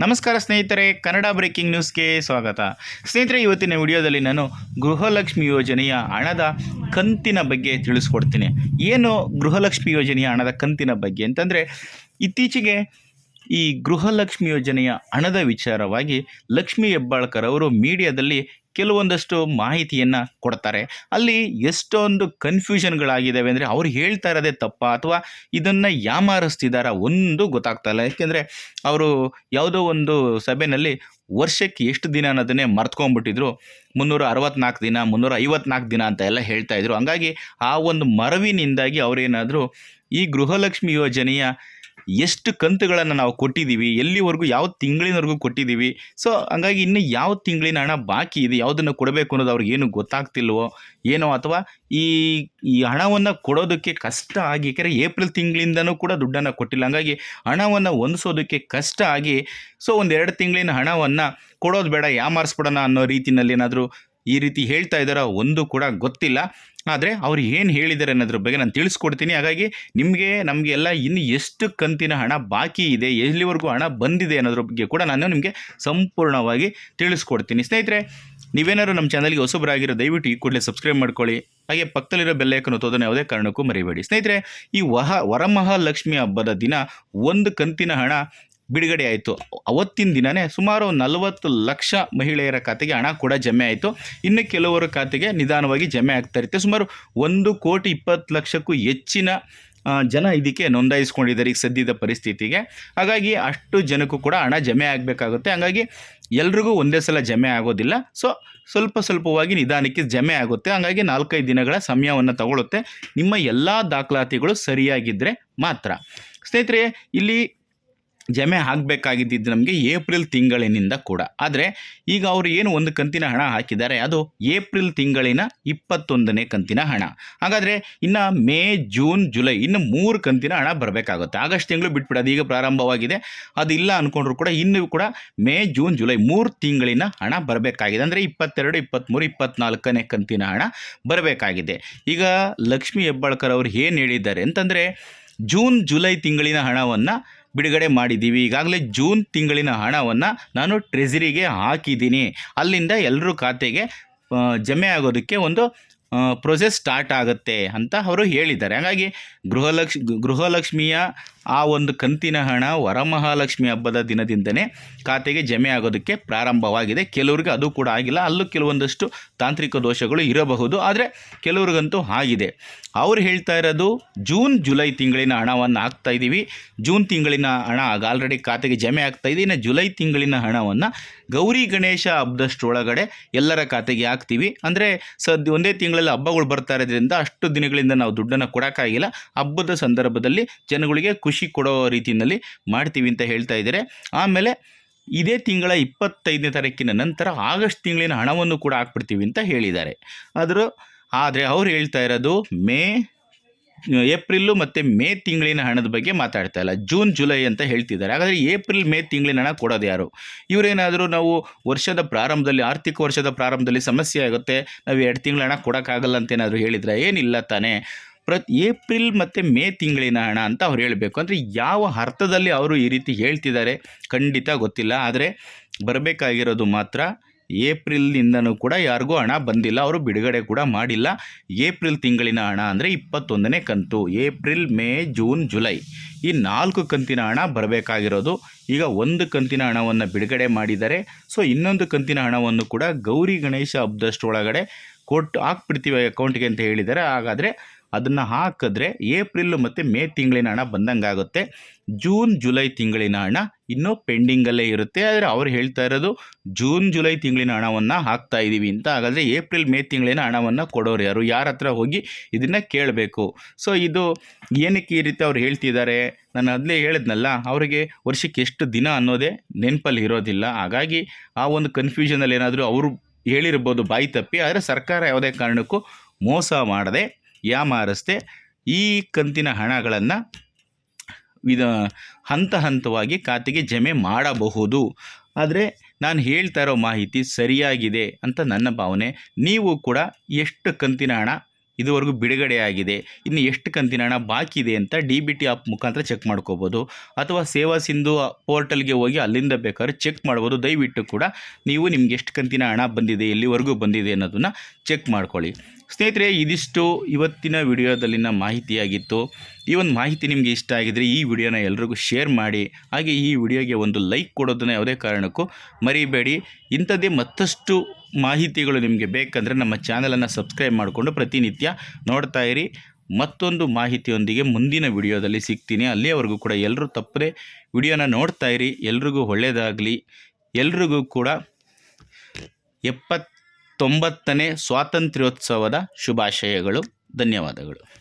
ನಮಸ್ಕಾರ ಸ್ನೇಹಿತರೆ, ಕನ್ನಡ ಬ್ರೇಕಿಂಗ್ ನ್ಯೂಸ್ಗೆ ಸ್ವಾಗತ. ಸ್ನೇಹಿತರೆ, ಇವತ್ತಿನ ವಿಡಿಯೋದಲ್ಲಿ ನಾನು ಗೃಹಲಕ್ಷ್ಮಿ ಯೋಜನೆಯ ಹಣದ ಕಂತಿನ ಬಗ್ಗೆ ತಿಳಿಸ್ಕೊಡ್ತೀನಿ. ಏನು ಗೃಹಲಕ್ಷ್ಮಿ ಯೋಜನೆಯ ಹಣದ ಕಂತಿನ ಬಗ್ಗೆ ಅಂತಂದರೆ, ಇತ್ತೀಚೆಗೆ ಈ ಗೃಹಲಕ್ಷ್ಮಿ ಯೋಜನೆಯ ಹಣದ ವಿಚಾರವಾಗಿ ಲಕ್ಷ್ಮೀ ಹೆಬ್ಬಾಳ್ಕರ್ ಅವರು ಮೀಡಿಯಾದಲ್ಲಿ ಕೆಲವೊಂದಷ್ಟು ಮಾಹಿತಿಯನ್ನು ಕೊಡ್ತಾರೆ. ಅಲ್ಲಿ ಎಷ್ಟೊಂದು ಕನ್ಫ್ಯೂಷನ್ಗಳಾಗಿದ್ದಾವೆ ಅಂದರೆ ಅವ್ರು ಹೇಳ್ತಾ ಇರೋದೇ ತಪ್ಪ ಅಥವಾ ಇದನ್ನು ಯಾಮಾರಿಸ್ತಿದ್ದಾರಾ ಒಂದು ಗೊತ್ತಾಗ್ತಾ ಇಲ್ಲ. ಯಾಕೆಂದರೆ ಅವರು ಯಾವುದೋ ಒಂದು ಸಭೆಯಲ್ಲಿ ವರ್ಷಕ್ಕೆ ಎಷ್ಟು ದಿನ ಅನ್ನೋದನ್ನೇ ಮರ್ತ್ಕೊಂಡ್ಬಿಟ್ಟಿದ್ರು. ಮುನ್ನೂರ ಅರವತ್ನಾಲ್ಕು ದಿನ, ಮುನ್ನೂರ ಐವತ್ನಾಲ್ಕು ದಿನ ಅಂತ ಎಲ್ಲ ಹೇಳ್ತಾ ಇದ್ರು. ಹಂಗಾಗಿ ಆ ಒಂದು ಮರವಿನಿಂದಾಗಿ ಅವರೇನಾದರೂ ಈ ಗೃಹಲಕ್ಷ್ಮಿ ಯೋಜನೆಯ ಎಷ್ಟು ಕಂತುಗಳನ್ನು ನಾವು ಕೊಟ್ಟಿದ್ದೀವಿ, ಎಲ್ಲಿವರೆಗೂ ಯಾವ ತಿಂಗಳಿನವರೆಗೂ ಕೊಟ್ಟಿದ್ದೀವಿ ಸೊ ಹಂಗಾಗಿ ಇನ್ನು ಯಾವ ತಿಂಗಳಿನ ಹಣ ಬಾಕಿ ಇದೆ, ಯಾವುದನ್ನು ಕೊಡಬೇಕು ಅನ್ನೋದು ಅವ್ರಿಗೆ ಏನು ಗೊತ್ತಾಗ್ತಿಲ್ವೋ, ಏನೋ ಅಥವಾ ಈ ಈ ಹಣವನ್ನು ಕೊಡೋದಕ್ಕೆ ಕಷ್ಟ ಆಗಿ, ಯಾಕೆಂದರೆ ಏಪ್ರಿಲ್ ತಿಂಗಳಿಂದನೂ ಕೂಡ ದುಡ್ಡನ್ನು ಕೊಟ್ಟಿಲ್ಲ, ಹಂಗಾಗಿ ಹಣವನ್ನು ಹೊಂದಿಸೋದಕ್ಕೆ ಕಷ್ಟ ಆಗಿ ಸೊ ಒಂದೆರಡು ತಿಂಗಳಿನ ಹಣವನ್ನು ಕೊಡೋದು ಬೇಡ, ಯಾಮಾರಿಸ್ಬಿಡೋಣ ಅನ್ನೋ ರೀತಿಯಲ್ಲಿ ಏನಾದರೂ ಈ ರೀತಿ ಹೇಳ್ತಾ ಇದ್ದಾರೋ ಒಂದು ಕೂಡ ಗೊತ್ತಿಲ್ಲ. ಆದರೆ ಅವ್ರು ಏನು ಹೇಳಿದ್ದಾರೆ ಅನ್ನೋದ್ರ ಬಗ್ಗೆ ನಾನು ತಿಳಿಸ್ಕೊಡ್ತೀನಿ. ಹಾಗಾಗಿ ನಿಮಗೆ, ನಮಗೆ ಎಲ್ಲ ಇನ್ನು ಎಷ್ಟು ಕಂತಿನ ಹಣ ಬಾಕಿ ಇದೆ, ಎಲ್ಲಿವರೆಗೂ ಹಣ ಬಂದಿದೆ ಅನ್ನೋದ್ರ ಬಗ್ಗೆ ಕೂಡ ನಾನು ನಿಮಗೆ ಸಂಪೂರ್ಣವಾಗಿ ತಿಳಿಸ್ಕೊಡ್ತೀನಿ. ಸ್ನೇಹಿತರೆ, ನೀವೇನಾದ್ರು ನಮ್ಮ ಚಾನಲ್ಗೆ ಹೊಸಬರಾಗಿರೋ ದಯವಿಟ್ಟು ಈ ಕೂಡಲೇ ಸಬ್ಸ್ಕ್ರೈಬ್ ಮಾಡ್ಕೊಳ್ಳಿ. ಹಾಗೆ ಪಕ್ಕದಲ್ಲಿರೋ ಯಾಕನ್ನು ತೋದನ್ನು ಯಾವುದೇ ಕಾರಣಕ್ಕೂ ಮರಿಬೇಡಿ. ಸ್ನೇಹಿತರೆ, ಈ ವಹ ವರಮಹಾಲಕ್ಷ್ಮಿ ಹಬ್ಬದ ದಿನ ಒಂದು ಕಂತಿನ ಹಣ ಬಿಡುಗಡೆ ಆಯಿತು. ಅವತ್ತಿನ ದಿನವೇ ಸುಮಾರು ನಲವತ್ತು ಲಕ್ಷ ಮಹಿಳೆಯರ ಖಾತೆಗೆ ಹಣ ಕೂಡ ಜಮೆ ಆಯಿತು. ಇನ್ನು ಕೆಲವರ ಖಾತೆಗೆ ನಿಧಾನವಾಗಿ ಜಮೆ ಆಗ್ತಾ ಇರುತ್ತೆ. ಸುಮಾರು ಒಂದು ಕೋಟಿ ಇಪ್ಪತ್ತು ಲಕ್ಷಕ್ಕೂ ಹೆಚ್ಚಿನ ಜನ ಇದಕ್ಕೆ ನೋಂದಾಯಿಸ್ಕೊಂಡಿದ್ದಾರೆ ಈಗ ಸದ್ಯದ ಪರಿಸ್ಥಿತಿಗೆ. ಹಾಗಾಗಿ ಅಷ್ಟು ಜನಕ್ಕೂ ಕೂಡ ಹಣ ಜಮೆ ಆಗಬೇಕಾಗುತ್ತೆ. ಹಾಗಾಗಿ ಎಲ್ರಿಗೂ ಒಂದೇ ಸಲ ಜಮೆ ಆಗೋದಿಲ್ಲ. ಸೊ, ಸ್ವಲ್ಪ ಸ್ವಲ್ಪವಾಗಿ ನಿಧಾನಕ್ಕೆ ಜಮೆ ಆಗುತ್ತೆ. ಹಾಗಾಗಿ ನಾಲ್ಕೈದು ದಿನಗಳ ಸಮಯವನ್ನು ತಗೊಳ್ಳುತ್ತೆ ನಿಮ್ಮ ಎಲ್ಲ ದಾಖಲಾತಿಗಳು ಸರಿಯಾಗಿದ್ದರೆ ಮಾತ್ರ. ಸ್ನೇಹಿತರೆ, ಇಲ್ಲಿ ಜಮೆ ಆಗಬೇಕಾಗಿದ್ದಿದ್ದು ನಮಗೆ ಏಪ್ರಿಲ್ ತಿಂಗಳಿನಿಂದ ಕೂಡ. ಆದರೆ ಈಗ ಅವರು ಏನು ಒಂದು ಕಂತಿನ ಹಣ ಹಾಕಿದ್ದಾರೆ, ಅದು ಏಪ್ರಿಲ್ ತಿಂಗಳಿನ ಇಪ್ಪತ್ತೊಂದನೇ ಕಂತಿನ ಹಣ. ಹಾಗಾದರೆ ಇನ್ನು ಮೇ, ಜೂನ್, ಜುಲೈ ಇನ್ನು ಮೂರು ಕಂತಿನ ಹಣ ಬರಬೇಕಾಗುತ್ತೆ. ಆಗಸ್ಟ್ ತಿಂಗಳು ಬಿಟ್ಬಿಡಿ ಅದು ಈಗ ಪ್ರಾರಂಭವಾಗಿದೆ. ಅದು ಇಲ್ಲ ಅಂದ್ಕೊಂಡ್ರು ಕೂಡ ಇನ್ನೂ ಕೂಡ ಮೇ, ಜೂನ್, ಜುಲೈ ಮೂರು ತಿಂಗಳಿನ ಹಣ ಬರಬೇಕಾಗಿದೆ. ಅಂದರೆ ಇಪ್ಪತ್ತೆರಡು, ಇಪ್ಪತ್ತ್ಮೂರು, ಇಪ್ಪತ್ತ್ನಾಲ್ಕನೇ ಕಂತಿನ ಹಣ ಬರಬೇಕಾಗಿದೆ. ಈಗ ಲಕ್ಷ್ಮೀ ಹೆಬ್ಬಾಳ್ಕರ್ ಅವರು ಏನು ಹೇಳಿದ್ದಾರೆ ಅಂತಂದರೆ ಜೂನ್, ಜುಲೈ ತಿಂಗಳಿನ ಹಣವನ್ನು ಬಿಡುಗಡೆ ಮಾಡಿದ್ದೀವಿ. ಈಗಾಗಲೇ ಜೂನ್ ತಿಂಗಳಿನ ಹಣವನ್ನು ನಾನು ಟ್ರೆಜರಿಗೆ ಹಾಕಿದ್ದೀನಿ. ಅಲ್ಲಿಂದ ಎಲ್ಲರೂ ಖಾತೆಗೆ ಜಮೆ ಆಗೋದಕ್ಕೆ ಒಂದು ಪ್ರೊಸೆಸ್ ಸ್ಟಾರ್ಟ್ ಆಗುತ್ತೆ ಅಂತ ಅವರು ಹೇಳಿದ್ದಾರೆ. ಹಾಗಾಗಿ ಗೃಹಲಕ್ಷ, ಗೃಹಲಕ್ಷ್ಮಿಯ ಆ ಒಂದು ಕಂತಿನ ಹಣ ವರಮಹಾಲಕ್ಷ್ಮಿ ಹಬ್ಬದ ದಿನದಿಂದನೇ ಖಾತೆಗೆ ಜಮೆ ಆಗೋದಕ್ಕೆ ಪ್ರಾರಂಭವಾಗಿದೆ. ಕೆಲವ್ರಿಗೆ ಅದು ಕೂಡ ಆಗಿಲ್ಲ. ಅಲ್ಲೂ ಕೆಲವೊಂದಷ್ಟು ತಾಂತ್ರಿಕ ದೋಷಗಳು ಇರಬಹುದು. ಆದರೆ ಕೆಲವ್ರಿಗಂತೂ ಆಗಿದೆ. ಅವ್ರು ಹೇಳ್ತಾ ಇರೋದು ಜೂನ್, ಜುಲೈ ತಿಂಗಳಿನ ಹಣವನ್ನು ಹಾಕ್ತಾ ಇದ್ದೀವಿ ಜೂನ್ ತಿಂಗಳಿನ ಹಣ ಆಗ ಆಲ್ರೆಡಿ ಖಾತೆಗೆ ಜಮೆ ಆಗ್ತಾ ಇದೆ. ಇನ್ನು ಜುಲೈ ತಿಂಗಳಿನ ಹಣವನ್ನು ಗೌರಿ ಗಣೇಶ ಹಬ್ಬದಷ್ಟರೊಳಗಡೆ ಎಲ್ಲರ ಖಾತೆಗೆ ಹಾಕ್ತೀವಿ. ಅಂದರೆ ಸದ್ಯ ಒಂದೇ ತಿಂಗಳಲ್ಲಿ ಹಬ್ಬಗಳು ಬರ್ತಾ ಇರೋದ್ರಿಂದ ಅಷ್ಟು ದಿನಗಳಿಂದ ನಾವು ದುಡ್ಡನ್ನು ಕೊಡೋಕ್ಕಾಗಿಲ್ಲ ಹಬ್ಬದ ಸಂದರ್ಭದಲ್ಲಿ ಜನಗಳಿಗೆ ಖುಷಿ ಕೊಡೋ ರೀತಿಯಲ್ಲಿ ಮಾಡ್ತೀವಿ ಅಂತ ಹೇಳ್ತಾ ಇದ್ದಾರೆ. ಆಮೇಲೆ ಇದೇ ತಿಂಗಳ ಇಪ್ಪತ್ತೈದನೇ ತಾರೀಕಿನ ನಂತರ ಆಗಸ್ಟ್ ತಿಂಗಳಿನ ಹಣವನ್ನು ಕೂಡ ಹಾಕ್ಬಿಡ್ತೀವಿ ಅಂತ ಹೇಳಿದ್ದಾರೆ. ಆದರೂ, ಆದರೆ ಅವ್ರು ಹೇಳ್ತಾ ಇರೋದು ಮೇ ಏಪ್ರಿಲ್ಲು ಮತ್ತು ಮೇ ತಿಂಗಳಿನ ಹಣದ ಬಗ್ಗೆ ಮಾತಾಡ್ತಾ ಇಲ್ಲ. ಜೂನ್, ಜುಲೈ ಅಂತ ಹೇಳ್ತಿದ್ದಾರೆ. ಹಾಗಾದರೆ ಏಪ್ರಿಲ್, ಮೇ ತಿಂಗಳಿನ ಹಣ ಕೊಡೋದು ಯಾರು? ಇವರೇನಾದರೂ ನಾವು ವರ್ಷದ ಪ್ರಾರಂಭದಲ್ಲಿ, ಆರ್ಥಿಕ ವರ್ಷದ ಪ್ರಾರಂಭದಲ್ಲಿ ಸಮಸ್ಯೆ ಆಗುತ್ತೆ, ನಾವು ಎರಡು ತಿಂಗಳ ಹಣ ಕೊಡೋಕ್ಕಾಗಲ್ಲ ಅಂತ ಏನಾದರೂ ಹೇಳಿದ್ರೆ ಏನಿಲ್ಲ ತಾನೇ. ಪ್ರತಿ ಏಪ್ರಿಲ್ ಮತ್ತು ಮೇ ತಿಂಗಳಿನ ಹಣ ಅಂತ ಅವ್ರು ಹೇಳಬೇಕು. ಅಂದರೆ ಯಾವ ಅರ್ಥದಲ್ಲಿ ಅವರು ಈ ರೀತಿ ಹೇಳ್ತಿದ್ದಾರೆ ಖಂಡಿತ ಗೊತ್ತಿಲ್ಲ. ಆದರೆ ಬರಬೇಕಾಗಿರೋದು ಮಾತ್ರ ಏಪ್ರಿಲ್ನಿಂದನೂ ಕೂಡ ಯಾರಿಗೂ ಹಣ ಬಂದಿಲ್ಲ, ಅವರು ಬಿಡುಗಡೆ ಕೂಡ ಮಾಡಿಲ್ಲ. ಏಪ್ರಿಲ್ ತಿಂಗಳಿನ ಹಣ ಅಂದರೆ ಇಪ್ಪತ್ತೊಂದನೇ ಕಂತು, ಏಪ್ರಿಲ್, ಮೇ, ಜೂನ್, ಜುಲೈ. ಈ ನಾಲ್ಕು ಕಂತಿನ ಹಣ ಬರಬೇಕಾಗಿರೋದು. ಈಗ ಒಂದು ಕಂತಿನ ಹಣವನ್ನು ಬಿಡುಗಡೆ ಮಾಡಿದ್ದಾರೆ ಸೊ ಇನ್ನೊಂದು ಕಂತಿನ ಹಣವನ್ನು ಕೂಡ ಗೌರಿ ಗಣೇಶ ಹಬ್ಬದಷ್ಟರೊಳಗಡೆ ಕೊಟ್ಟು ಹಾಕ್ಬಿಡ್ತೀವಿ ಅಕೌಂಟ್ಗೆ ಅಂತ ಹೇಳಿದ್ದಾರೆ. ಹಾಗಾದರೆ ಅದನ್ನು ಹಾಕಿದ್ರೆ ಏಪ್ರಿಲ್ ಮತ್ತು ಮೇ ತಿಂಗಳಿನ ಹಣ ಬಂದಂಗಾಗುತ್ತೆ. ಜೂನ್, ಜುಲೈ ತಿಂಗಳಿನ ಹಣ ಇನ್ನೂ ಪೆಂಡಿಂಗಲ್ಲೇ ಇರುತ್ತೆ. ಆದರೆ ಅವ್ರು ಹೇಳ್ತಾ ಇರೋದು ಜೂನ್, ಜುಲೈ ತಿಂಗಳಿನ ಹಣವನ್ನು ಹಾಕ್ತಾ ಇದ್ದೀವಿ ಅಂತ. ಹಾಗಾದರೆ ಏಪ್ರಿಲ್, ಮೇ ತಿಂಗಳಿನ ಹಣವನ್ನು ಕೊಡೋರು ಯಾರು? ಯಾರ ಹತ್ರ ಹೋಗಿ ಇದನ್ನು ಕೇಳಬೇಕು. ಸೊ ಇದು ಏನಕ್ಕೆ ಈ ರೀತಿ ಅವ್ರು ಹೇಳ್ತಿದ್ದಾರೆ? ನಾನು ಅದಲೇ ಹೇಳಿದ್ನಲ್ಲ, ಅವರಿಗೆ ವರ್ಷಕ್ಕೆ ಎಷ್ಟು ದಿನ ಅನ್ನೋದೇ ನೆನಪಲ್ಲಿ ಇರೋದಿಲ್ಲ. ಹಾಗಾಗಿ ಆ ಒಂದು ಕನ್ಫ್ಯೂಷನಲ್ಲಿ ಏನಾದರೂ ಅವರು ಹೇಳಿರ್ಬೋದು ಬಾಯಿ ತಪ್ಪಿ, ಆದರೆ ಸರ್ಕಾರ ಯಾವುದೇ ಕಾರಣಕ್ಕೂ ಮೋಸ ಮಾಡದೆ ಯಾಮಾರಿಸ್ದೆ ಈ ಕಂತಿನ ಹಣಗಳನ್ನು ವಿಧ ಹಂತ ಹಂತವಾಗಿ ಖಾತೆಗೆ ಜಮೆ ಮಾಡಬಹುದು. ಆದರೆ ನಾನು ಹೇಳ್ತಾ ಇರೋ ಮಾಹಿತಿ ಸರಿಯಾಗಿದೆ ಅಂತ ನನ್ನ ಭಾವನೆ. ನೀವು ಕೂಡ ಎಷ್ಟು ಕಂತಿನ ಹಣ ಇದುವರೆಗೂ ಬಿಡುಗಡೆಯಾಗಿದೆ ಇನ್ನು ಎಷ್ಟು ಕಂತಿನ ಹಣ ಬಾಕಿ ಇದೆ ಅಂತ ಡಿ ಬಿ ಟಿ ಆಪ್ ಮುಖಾಂತರ ಚೆಕ್ ಮಾಡ್ಕೋಬೋದು. ಅಥವಾ ಸೇವಾ ಸಿಂಧು ಪೋರ್ಟಲ್ಗೆ ಹೋಗಿ ಅಲ್ಲಿಂದ ಬೇಕಾದ್ರೆ ಚೆಕ್ ಮಾಡ್ಬೋದು. ದಯವಿಟ್ಟು ಕೂಡ ನೀವು ನಿಮ್ಗೆ ಎಷ್ಟು ಕಂತಿನ ಹಣ ಬಂದಿದೆ, ಎಲ್ಲಿವರೆಗೂ ಬಂದಿದೆ ಅನ್ನೋದನ್ನು ಚೆಕ್ ಮಾಡ್ಕೊಳ್ಳಿ. ಸ್ನೇಹಿತರೆ, ಇದಿಷ್ಟು ಇವತ್ತಿನ ವಿಡಿಯೋದಲ್ಲಿನ ಮಾಹಿತಿಯಾಗಿತ್ತು. ಈ ಒಂದು ಮಾಹಿತಿ ನಿಮಗೆ ಇಷ್ಟ ಆಗಿದರೆ ಈ ವಿಡಿಯೋನ ಎಲ್ರಿಗೂ ಶೇರ್ ಮಾಡಿ, ಹಾಗೆ ಈ ವಿಡಿಯೋಗೆ ಒಂದು ಲೈಕ್ ಕೊಡೋದನ್ನು ಯಾವುದೇ ಕಾರಣಕ್ಕೂ ಮರಿಬೇಡಿ. ಇಂಥದ್ದೇ ಮತ್ತಷ್ಟು ಮಾಹಿತಿಗಳು ನಿಮಗೆ ಬೇಕಂದರೆ ನಮ್ಮ ಚಾನಲನ್ನು ಸಬ್ಸ್ಕ್ರೈಬ್ ಮಾಡಿಕೊಂಡು ಪ್ರತಿನಿತ್ಯ ನೋಡ್ತಾ ಇರಿ. ಮತ್ತೊಂದು ಮಾಹಿತಿಯೊಂದಿಗೆ ಮುಂದಿನ ವಿಡಿಯೋದಲ್ಲಿ ಸಿಗ್ತೀನಿ. ಅಲ್ಲಿಯವರೆಗೂ ಕೂಡ ಎಲ್ಲರೂ ತಪ್ಪದೆ ವಿಡಿಯೋನ ನೋಡ್ತಾ ಇರಿ. ಎಲ್ರಿಗೂ ಒಳ್ಳೆಯದಾಗಲಿ. ಎಲ್ರಿಗೂ ಕೂಡ ಎಪ್ಪತ್ತೊಂಬತ್ತನೇ ಸ್ವಾತಂತ್ರ್ಯೋತ್ಸವದ ಶುಭಾಶಯಗಳು. ಧನ್ಯವಾದಗಳು.